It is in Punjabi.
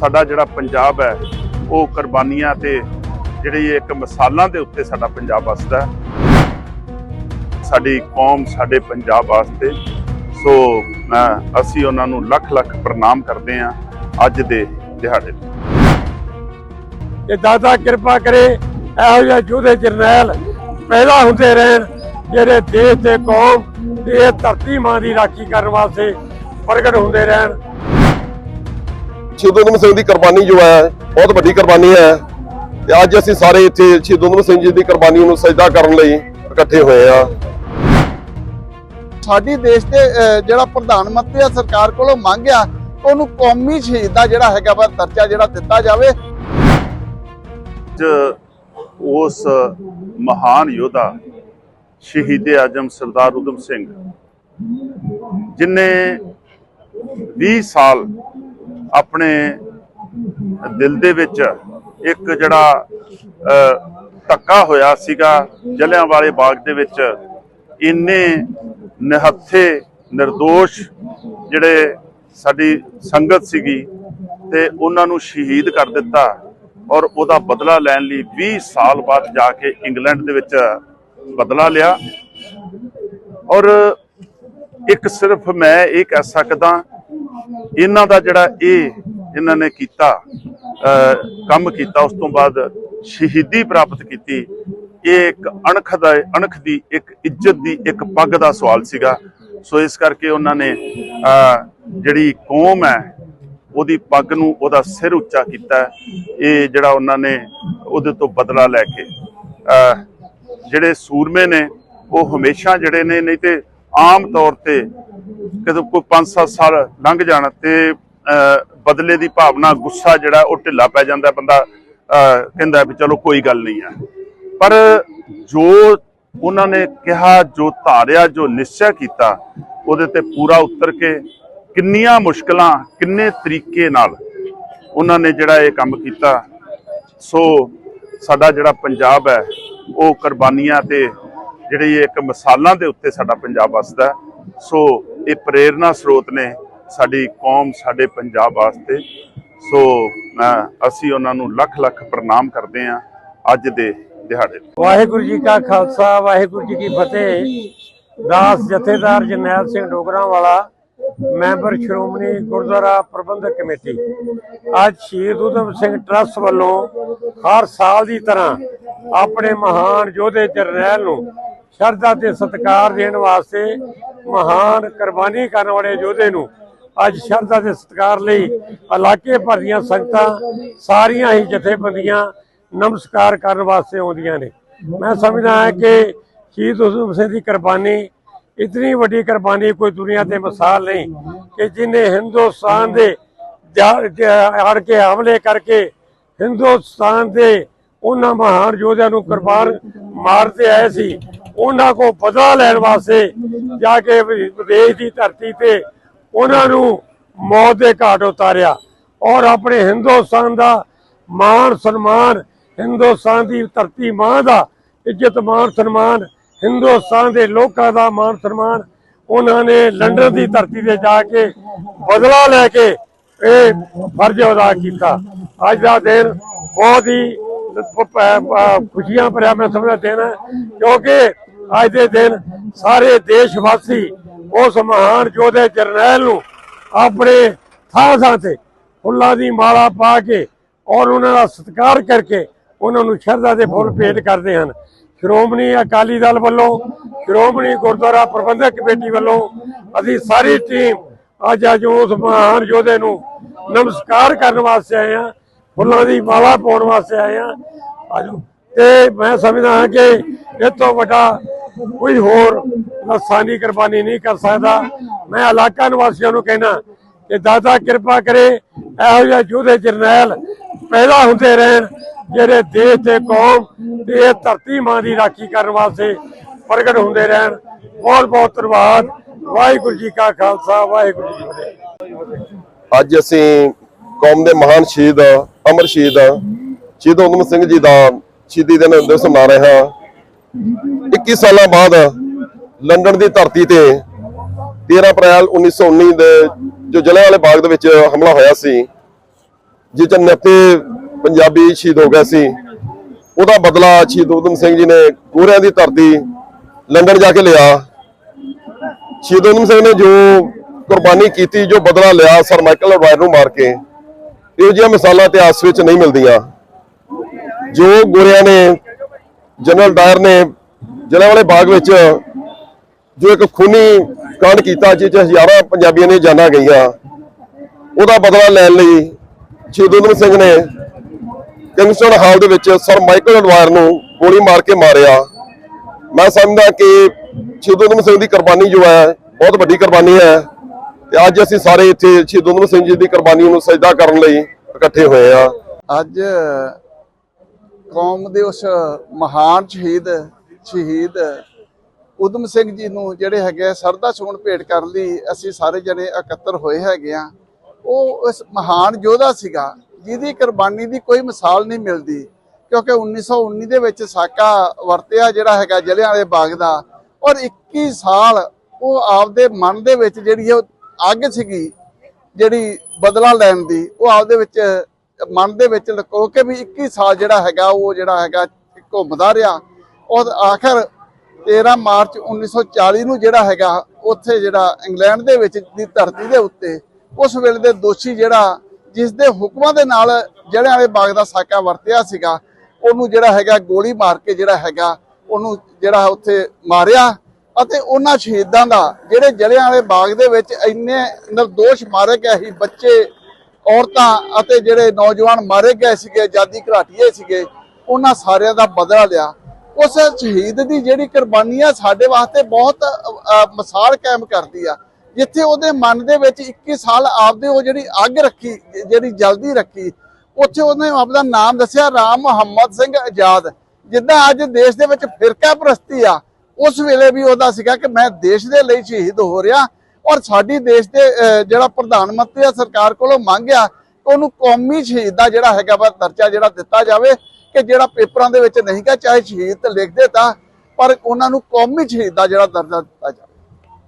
ਸਾਡਾ ਜਿਹੜਾ ਪੰਜਾਬ ਹੈ, ਉਹ ਕੁਰਬਾਨੀਆਂ ਤੇ ਜਿਹੜੀ ਇੱਕ ਮਿਸਾਲਾਂ ਦੇ ਉੱਤੇ ਸਾਡਾ ਪੰਜਾਬ ਵਸਦਾ ਸਾਡੀ ਕੌਮ ਸਾਡੇ ਪੰਜਾਬ ਵਾਸਤੇ। ਸੋ ਅਸੀਂ ਉਹਨਾਂ ਨੂੰ ਲੱਖ ਲੱਖ ਪ੍ਰਣਾਮ ਕਰਦੇ ਹਾਂ ਅੱਜ ਦੇ ਦਿਹਾੜੇ ਤੇ। ਦਾਦਾ ਕਿਰਪਾ ਕਰੇ, ਇਹੋ ਜਿਹੇ ਯੋਧੇ ਜਰਨੈਲ ਪੈਦਾ ਹੁੰਦੇ ਰਹਿਣ, ਜਿਹੜੇ ਦੇਸ਼ ਤੇ ਕੌਮ ਤੇ ਧਰਤੀ ਮਾਂ ਦੀ ਰਾਖੀ ਕਰਨ ਵਾਸਤੇ ਪ੍ਰਗਟ ਹੁੰਦੇ ਰਹਿਣ। ਸ਼ਹੀਦ ਊਧਮ ਸਿੰਘ ਦੀ ਕੁਰਬਾਨੀ ਜੋ ਹੈ ਬਹੁਤ ਵੱਡੀ ਕੁਰਬਾਨੀ ਹੈ ਤੇ ਅੱਜ ਅਸੀਂ ਸਾਰੇ ਇੱਥੇ ਸ਼ਹੀਦ ਊਧਮ ਸਿੰਘ ਜੀ ਦੀ ਕੁਰਬਾਨੀ ਨੂੰ ਸਜਦਾ ਕਰਨ ਲਈ ਇਕੱਠੇ ਹੋਏ ਆ ਸਾਡੀ ਦੇਸ਼ ਦੇ ਜਿਹੜਾ ਪ੍ਰਧਾਨ ਮੰਤਰੀ ਆ ਸਰਕਾਰ ਕੋਲੋਂ ਮੰਗਿਆ ਉਹਨੂੰ ਕੌਮੀ ਸ਼ਹੀਦ ਦਾ ਜਿਹੜਾ ਹੈਗਾ ਵਾ ਦਰਜਾ ਜਿਹੜਾ ਦਿੱਤਾ ਜਾਵੇ। ਉਸ ਮਹਾਨ ਯੋਧਾ ਸ਼ਹੀਦ ਆਜਮ ਸਰਦਾਰ ਉਦਮ ਸਿੰਘ ਜਿਨੇ 20 ਸਾਲ ਆਪਣੇ ਦਿਲ ਦੇ ਵਿੱਚ ਇੱਕ ਜਿਹੜਾ ਧੱਕਾ ਹੋਇਆ ਸੀਗਾ ਜਲਿਆਂ ਵਾਲੇ ਬਾਗ ਦੇ ਵਿੱਚ। ਇੰਨੇ ਨਿਹੱਥੇ નિર્ਦੋਸ਼ ਜਿਹੜੇ ਸਾਡੀ ਸੰਗਤ ਸੀਗੀ ਤੇ ਉਹਨਾਂ ਨੂੰ ਸ਼ਹੀਦ ਕਰ ਦਿੱਤਾ ਔਰ ਉਹਦਾ ਬਦਲਾ ਲੈਣ ਲਈ 20 ਸਾਲ ਬਾਅਦ ਜਾ ਕੇ ਇੰਗਲੈਂਡ ਦੇ ਵਿੱਚ ਬਦਲਾ ਲਿਆ। ਔਰ ਇੱਕ ਸਿਰਫ ਮੈਂ ਇਹ ਕਹਿ ਸਕਦਾ ਇਹਨਾਂ ਦਾ ਜਿਹੜਾ ਇਹ ਇਹਨਾਂ ਨੇ ਕੀਤਾ ਅਹ, ਕੰਮ ਕੀਤਾ ਉਸ ਤੋਂ ਬਾਅਦ ਸ਼ਹੀਦੀ ਪ੍ਰਾਪਤ ਕੀਤੀ ਇਹ ਇੱਕ ਅਣਖ ਦਾ ਅਣਖ ਦੀ ਇੱਕ ਇੱਜ਼ਤ ਦੀ ਇੱਕ ਪੱਗ ਦਾ ਸਵਾਲ ਸੀਗਾ। ਸੋ ਇਸ ਕਰਕੇ ਉਹਨਾਂ ਨੇ ਅਹ, ਜਿਹੜੀ ਕੌਮ ਹੈ ਉਹਦੀ ਪੱਗ ਨੂੰ ਉਹਦਾ ਸਿਰ ਉੱਚਾ ਕੀਤਾ। ਇਹ ਜਿਹੜਾ ਉਹਨਾਂ ਨੇ ਉਹਦੇ ਤੋਂ ਬਦਲਾ ਲੈ ਕੇ ਅਹ, ਜਿਹੜੇ ਸੂਰਮੇ ਨੇ ਉਹ ਹਮੇਸ਼ਾ ਜਿਹੜੇ ਨੇ ਨਹੀਂ ਤੇ ਆਮ ਤੌਰ ਤੇ ਕਦੋਂ ਕੋਈ 5-7 ਸਾਲ ਲੰਘ ਜਾਣ ਤੇ ਬਦਲੇ ਦੀ ਭਾਵਨਾ, ਗੁੱਸਾ ਜਿਹੜਾ ਉਹ ਢਿੱਲਾ ਪੈ ਜਾਂਦਾ ਬੰਦਾ ਕਹਿੰਦਾ ਵੀ ਚਲੋ ਕੋਈ ਗੱਲ ਨਹੀਂ ਹੈ। ਪਰ ਜੋ ਉਹਨਾਂ ਨੇ ਕਿਹਾ, ਜੋ ਧਾਰਿਆ, ਜੋ ਨਿਸ਼ਚੈ ਕੀਤਾ, ਉਹਦੇ ਤੇ ਪੂਰਾ ਉਤਰ ਕੇ ਕਿੰਨੀਆਂ ਮੁਸ਼ਕਲਾਂ, ਕਿੰਨੇ ਤਰੀਕੇ ਨਾਲ ਉਹਨਾਂ ਨੇ ਜਿਹੜਾ ਇਹ ਕੰਮ ਕੀਤਾ। ਸੋ ਸਾਡਾ ਜਿਹੜਾ ਪੰਜਾਬ ਹੈ, ਉਹ ਕੁਰਬਾਨੀਆਂ ਤੇ ਜਿਹੜੀ ਇੱਕ ਮਿਸਾਲਾਂ ਦੇ ਉੱਤੇ ਸਾਡਾ ਪੰਜਾਬ ਵਸਦਾ ਸੋ ਇਹ ਪ੍ਰੇਰਣਾ ਸਰੋਤ ਨੇ ਸਾਡੀ ਕੌਮ, ਸਾਡੇ ਪੰਜਾਬ ਵਾਸਤੇ। ਸੋ ਅਸੀਂ ਉਹਨਾਂ ਨੂੰ ਲੱਖ ਲੱਖ ਪ੍ਰਣਾਮ ਕਰਦੇ ਹਾਂ ਅੱਜ ਦੇ ਦਿਹਾੜੇ ਵਾਹਿਗੁਰੂ ਜੀ ਕਾ ਖਾਲਸਾ, ਵਾਹਿਗੁਰੂ ਜੀ ਕੀ ਫਤਿਹ। ਦਾਸ ਜਥੇਦਾਰ ਜਰਨੈਲ ਸਿੰਘ ਡੋਗਰਾ ਵਾਲਾ ਮੈਂਬਰ ਸ਼੍ਰੋਮਣੀ ਗੁਰਦੁਆਰਾ ਪ੍ਰਬੰਧਕ ਕਮੇਟੀ। ਅੱਜ ਸ਼ਹੀਦ ਊਧਮ ਸਿੰਘ ਟਰੱਸਟ ਵੱਲੋਂ ਹਰ ਸਾਲ ਦੀ ਤਰ੍ਹਾਂ ਆਪਣੇ ਮਹਾਨ ਯੋਧੇ ਜਰਨੈਲ ਨੂੰ ਸ਼ਰਧਾ ਤੇ ਸਤਿਕਾਰ ਦੇਣ ਵਾਸਤੇ ਮਹਾਨ ਕੁਰਬਾਨੀ ਕਰਨ ਵਾਲੇ ਯੋਧੇ ਨੂੰ ਅੱਜ ਸ਼ਰਧਾ ਦੇ ਸਤਿਕਾਰ ਲਈ ਇਲਾਕੇ ਭਰ ਦੀਆਂ ਸੰਗਤਾਂ ਸਾਰੀਆਂ ਹੀ ਜਥੇਬੰਦੀਆਂ ਨਮਸਕਾਰ ਕਰਨ ਵਾਸਤੇ ਆਉਂਦੀਆਂ ਨੇ। ਮੈਂ ਸਮਝਦਾ ਹਾਂ ਕਿ ਸ਼ਹੀਦ ਉਸਮ ਸਿੰਘ ਦੀ ਕੁਰਬਾਨੀ, ਇਤਨੀ ਵੱਡੀ ਕੁਰਬਾਨੀ ਕੋਈ ਦੁਨੀਆ ਤੇ ਮਿਸਾਲ ਨਹੀਂ ਕਿ ਜਿਨੇ ਹਿੰਦੁਸਤਾਨ ਦੇ ਜਾ- ਕੇ ਹਮਲੇ ਕਰਕੇ ਹਿੰਦੁਸਤਾਨ ਦੇ ਉਹਨਾਂ ਮਹਾਨ ਯੋਧਿਆਂ ਨੂੰ ਕੁਰਬਾਨ ਮਾਰਦੇ ਆਏ ਸੀ। ਉਹਨਾਂ ਕੋ ਬਦਲਾ ਲੈਣ ਵਾਸਤੇ ਜਾ ਕੇ ਵਿਦੇਸ਼ ਦੀ ਧਰਤੀ ਤੇ ਉਹਨਾਂ ਨੂੰ ਮੌਤ ਦੇ ਘਾਟ ਉਤਾਰਿਆ। ਔਰ ਆਪਣੇ ਹਿੰਦੁਸਤਾਨ ਦਾ ਮਾਣ ਸਨਮਾਨ, ਹਿੰਦੁਸਤਾਨ ਦੀ ਧਰਤੀ ਮਾਂ ਦਾ ਇੱਜ਼ਤ, ਮਾਣ ਸਨਮਾਨ, ਹਿੰਦੁਸਤਾਨ ਦੇ ਲੋਕਾਂ ਦਾ ਮਾਣ ਸਨਮਾਨ, ਉਹਨਾਂ ਨੇ ਲੰਡਨ ਦੀ ਧਰਤੀ ਤੇ ਜਾ ਕੇ ਬਦਲਾ ਲੈ ਕੇ ਇਹ ਫਰਜ਼ ਅਦਾ ਕੀਤਾ। ਅੱਜ ਦਾ ਦਿਨ ਬਹੁਤ ਹੀ ਖੁਸ਼ੀਆਂ ਭਰਿਆ ਮੈਂ ਸਮਝਦਾ ਦਿਨ ਹੈ। ਕਿਉਂਕਿ ਅੱਜ ਦੇ ਦਿਨ ਸਾਰੇ ਦੇਸ਼ ਵਾਸੀ ਉਸ ਮਹਾਨ ਯੋਧੇ ਜਰਨੈਲ ਨੂੰ ਆਪਣੇ ਥਾਂ ਥਾਂ ਤੇ ਫੁੱਲਾਂ ਦੀ ਮਾਲਾ ਪਾ ਕੇ ਔਰ ਉਹਨਾਂ ਦਾ ਸਤਿਕਾਰ ਕਰਕੇ ਉਹਨਾਂ ਨੂੰ ਸ਼ਰਧਾ ਦੇ ਫੁੱਲ ਭੇਟ ਕਰਦੇ ਹਨ। ਸ਼੍ਰੋਮਣੀ ਅਕਾਲੀ ਦਲ ਵੱਲੋਂ, ਸ਼੍ਰੋਮਣੀ ਗੁਰਦੁਆਰਾ ਪ੍ਰਬੰਧਕ ਕਮੇਟੀ ਵੱਲੋਂ ਅਸੀਂ ਸਾਰੀ ਟੀਮ ਅੱਜ ਅੱਜ ਉਸ ਮਹਾਨ ਯੋਧੇ ਨੂੰ ਨਮਸਕਾਰ ਕਰਨ ਵਾਸਤੇ ਆਏ ਹਾਂ, ਫੁੱਲਾਂ ਦੀ ਮਾਲਾ ਪਾਉਣ ਵਾਸਤੇ ਆਏ ਹਾਂ। ਤੇ ਮੈਂ ਸਮਝਦਾ ਹਾਂ ਕਿ ਇਹ ਤੋਂ ਵੱਡਾ ਕੋਈ ਹੋਰ ਨਸਾਨੀ ਕੁਰਬਾਨੀ ਨਹੀਂ ਕਰ ਸਕਦਾ। ਮੈਂ ਇਲਾਕਾ ਨਿਵਾਸੀਆਂ ਨੂੰ ਕਹਿਣਾ ਕਿ ਦਾਦਾ ਕਿਰਪਾ ਕਰੇ, ਇਹੋ ਜਿਹੇ ਯੋਧੇ ਜਰਨੈਲ ਪੈਦਾ ਹੁੰਦੇ ਰਹਿਣ, ਜਿਹੜੇ ਦੇਸ਼ ਤੇ ਕੌਮ ਤੇ ਇਹ ਧਰਤੀ ਮਾਂ ਦੀ ਰਾਖੀ ਕਰਨ ਵਾਸਤੇ ਪ੍ਰਗਟ ਹੁੰਦੇ ਰਹਿਣ। ਬਹੁਤ ਬਹੁਤ ਧੰਨਵਾਦ। ਵਾਹਿਗੁਰੂ ਜੀ ਕਾ ਖਾਲਸਾ, ਵਾਹਿਗੁਰੂ ਜੀ ਕੀ ਫਤਿਹ। ਅੱਜ ਅਸੀਂ ਕੌਮ ਦੇ ਮਹਾਨ ਸ਼ਹੀਦ, ਅਮਰ ਸ਼ਹੀਦ ਸ਼ਹੀਦ ਊਧਮ ਸਿੰਘ ਜੀ ਦਾ ਸ਼ਹੀਦੀ ਦਿਨ ਦਿਵਸ ਮਨਾ ਰਹੇ ਹਾਂ। 21 ਸਾਲਾਂ ਬਾਅਦ ਲੰਡਨ ਦੀ ਧਰਤੀ ਤੇ 13 ਅਪ੍ਰੈਲ 1919 ਦੇ ਜੋ ਜਲਿਆਂਵਾਲੇ ਬਾਗ ਦੇ ਵਿੱਚ ਹਮਲਾ ਹੋਇਆ ਸੀ, ਜਿਸ ਚ ਨੱਤੇ ਪੰਜਾਬੀ ਸ਼ਹੀਦ ਹੋ ਗਏ ਸੀ। ਉਹਦਾ ਬਦਲਾ ਸ਼ਹੀਦ ਊਧਮ ਸਿੰਘ ਜੀ ਨੇ ਗੋਰਿਆਂ ਦੀ ਧਰਤੀ ਲੰਡਨ ਜਾ ਕੇ ਲਿਆ। ਸ਼ਹੀਦ ਊਧਮ ਸਿੰਘ ਨੇ ਜੋ ਕੁਰਬਾਨੀ ਕੀਤੀ, ਜੋ ਬਦਲਾ ਲਿਆ, ਸਰ ਮਾਈਕਲ ਵਾਇਰ ਨੂੰ ਮਾਰ ਕੇ, ਇਹੋ ਜਿਹੀਆਂ ਮਿਸਾਲਾਂ ਇਤਿਹਾਸ ਵਿੱਚ ਨਹੀਂ ਮਿਲਦੀਆਂ। ਜੋ ਗੋਰਿਆਂ ਨੇ, ਜਨਰਲ ਡਾਇਰ ਨੇ ਜਲਿਆਂਵਾਲੇ ਬਾਗ ਵਿੱਚ ਜੋ ਇੱਕ ਖੂਨੀ ਕਾਂਡ ਕੀਤਾ ਜਿਸ 'ਚ ਹਜ਼ਾਰਾਂ ਪੰਜਾਬੀਆਂ ਨੇ ਜਾਨਾਂ ਗਈਆਂ। ਉਹਦਾ ਬਦਲਾ ਲੈਣ ਲਈ ਸ਼ਹੀਦ ਊਧਮ ਸਿੰਘ ਨੇ ਕਿੰਗਸਟਨ ਹਾਲ ਦੇ ਵਿੱਚ ਸਰ ਮਾਈਕਲ ਅਡਵਾਇਰ ਨੂੰ ਗੋਲੀ ਮਾਰ ਕੇ ਮਾਰਿਆ। ਮੈਂ ਸਮਝਦਾ ਕਿ ਸ਼ਹੀਦ ਊਧਮ ਸਿੰਘ ਦੀ ਕੁਰਬਾਨੀ ਜੋ ਹੈ, ਬਹੁਤ ਵੱਡੀ ਕੁਰਬਾਨੀ ਹੈ ਤੇ ਅੱਜ ਅਸੀਂ ਸਾਰੇ ਇੱਥੇ ਸ਼ਹੀਦ ਊਧਮ ਸਿੰਘ ਜੀ ਦੀ ਕੁਰਬਾਨੀ ਨੂੰ ਸਜਦਾ ਕਰਨ ਲਈ ਇਕੱਠੇ ਹੋਏ ਆ ਅੱਜ ਕੌਮ ਦੇ ਉਸ ਮਹਾਨ ਸ਼ਹੀਦ ਸ਼ਹੀਦ ਉਦਮ ਸਿੰਘ ਜੀ ਨੂੰ ਜਿਹੜੇ ਹੈਗੇ ਆ ਸਰਦਾ ਸੋਣ ਭੇਟ ਕਰਨ ਲਈ ਅਸੀਂ ਸਾਰੇ ਜਣੇ ਇਕੱਤਰ ਹੋਏ ਹੈਗੇ ਆ। ਉਹ ਉਸ ਮਹਾਨ ਯੋਧਾ ਸੀਗਾ, ਜਿਹਦੀ ਕੁਰਬਾਨੀ ਦੀ ਕੋਈ ਮਿਸਾਲ ਨਹੀਂ ਮਿਲਦੀ, ਕਿਉਂਕਿ 1919 ਦੇ ਵਿੱਚ ਸਾਕਾ ਵਰਤਿਆ ਜਿਹੜਾ ਹੈਗਾ ਜਲਿਆਂਵਾਲੇ ਬਾਗ ਦਾ ਔਰ 21 ਸਾਲ ਉਹ ਆਪਦੇ ਮਨ ਦੇ ਵਿੱਚ ਜਿਹੜੀ ਉਹ ਅੱਗ ਸੀਗੀ, ਜਿਹੜੀ ਬਦਲਾ ਲੈਣ ਦੀ, ਉਹ ਆਪਦੇ ਵਿੱਚ ਮਨ ਦੇ ਵਿੱਚ ਲਕੋ ਕੇ ਵੀ 21 ਸਾਲ ਜਿਹੜਾ ਹੈਗਾ ਉਹ ਜਿਹੜਾ ਹੈਗਾ ਘੁੰਮਦਾ ਰਿਹਾ। ਔਰ ਆਖਰ 13 ਮਾਰਚ 1940 ਨੂੰ ਜਿਹੜਾ ਹੈਗਾ ਉੱਥੇ ਜਿਹੜਾ ਇੰਗਲੈਂਡ ਦੇ ਵਿੱਚ ਦੀ ਧਰਤੀ ਦੇ ਉੱਤੇ, ਉਸ ਵੇਲੇ ਦੇ ਦੋਸ਼ੀ ਜਿਹੜਾ ਜਿਸ ਦੇ ਹੁਕਮਾਂ ਦੇ ਨਾਲ ਜਿਹੜੇ ਵਾਲੇ ਬਾਗ ਦਾ ਸਾਕਾ ਵਰਤਿਆ ਸੀਗਾ, ਉਹਨੂੰ ਜਿਹੜਾ ਹੈਗਾ ਗੋਲੀ ਮਾਰ ਕੇ ਜਿਹੜਾ ਹੈਗਾ, ਉਹਨੂੰ ਜਿਹੜਾ ਉੱਥੇ ਮਾਰਿਆ ਅਤੇ ਉਹਨਾਂ ਸ਼ਹੀਦਾਂ ਦਾ ਜਿਹੜੇ ਜਲਿਆਂ ਵਾਲੇ ਬਾਗ ਦੇ ਵਿੱਚ ਇੰਨੇ ਨਿਰਦੋਸ਼ ਮਾਰੇ ਗਏ ਸੀ, ਬੱਚੇ, ਔਰਤਾਂ ਅਤੇ ਜਿਹੜੇ ਨੌਜਵਾਨ ਮਾਰੇ ਗਏ ਸੀਗੇ, ਆਜ਼ਾਦੀ ਘਰਾਟੀਏ ਸੀਗੇ, ਉਹਨਾਂ ਸਾਰਿਆਂ ਦਾ ਬਦਲਾ ਲਿਆ। ਉਸ ਸ਼ਹੀਦ ਦੀ ਜਿਹੜੀ ਕੁਰਬਾਨੀ ਆ ਸਾਡੇ ਵਾਸਤੇ ਬਹੁਤ ਮਿਸਾਲ ਕਾਇਮ ਕਰਦੀ ਆ। ਜਿੱਥੇ ਉਹਦੇ ਮਨ ਦੇ ਵਿੱਚ 21 ਸਾਲ ਆਪਦੇ ਉਹ ਜਿਹੜੀ ਅੱਗ ਰੱਖੀ ਜਿਹੜੀ ਜਲਦੀ ਰੱਖੀ ਉੱਥੇ ਉਹਨੇ ਆਪਦਾ ਨਾਮ ਦੱਸਿਆ ਰਾਮ ਮੁਹੰਮਦ ਸਿੰਘ ਆਜ਼ਾਦ। ਜਿੱਦਾਂ ਅੱਜ ਦੇਸ਼ ਦੇ ਵਿੱਚ ਫਿਰਕਾ ਪ੍ਰਸਤੀ ਆ ਉਸ ਵੇਲੇ ਵੀ ਉਹਦਾ ਸੀਗਾ ਕਿ ਮੈਂ ਦੇਸ਼ ਦੇ ਲਈ ਸ਼ਹੀਦ ਹੋ ਰਿਹਾ ਔਰ ਸਾਡੀ ਦੇਸ਼ ਦੇ ਅਹ, ਜਿਹੜਾ ਪ੍ਰਧਾਨ ਮੰਤਰੀ ਆ ਸਰਕਾਰ ਕੋਲੋਂ ਮੰਗਿਆ ਕਿ ਉਹਨੂੰ ਕੌਮੀ ਸ਼ਹੀਦ ਦਾ ਜਿਹੜਾ ਹੈਗਾ ਵਾ ਦਰਜਾ ਜਿਹੜਾ ਦਿੱਤਾ ਜਾਵੇ। ਕਿ ਜਿਹੜਾ ਪੇਪਰਾਂ ਦੇ ਵਿੱਚ ਨਹੀਂ ਗਾ ਚਾਹੇ ਸ਼ਹੀਦ ਲਿਖਦੇ ਤਾਂ, ਪਰ ਉਹਨਾਂ ਨੂੰ ਕੌਮੀ ਸ਼ਹੀਦ ਦਾ ਜਿਹੜਾ ਦਰਜਾ ਦਿੱਤਾ ਜਾਵੇ।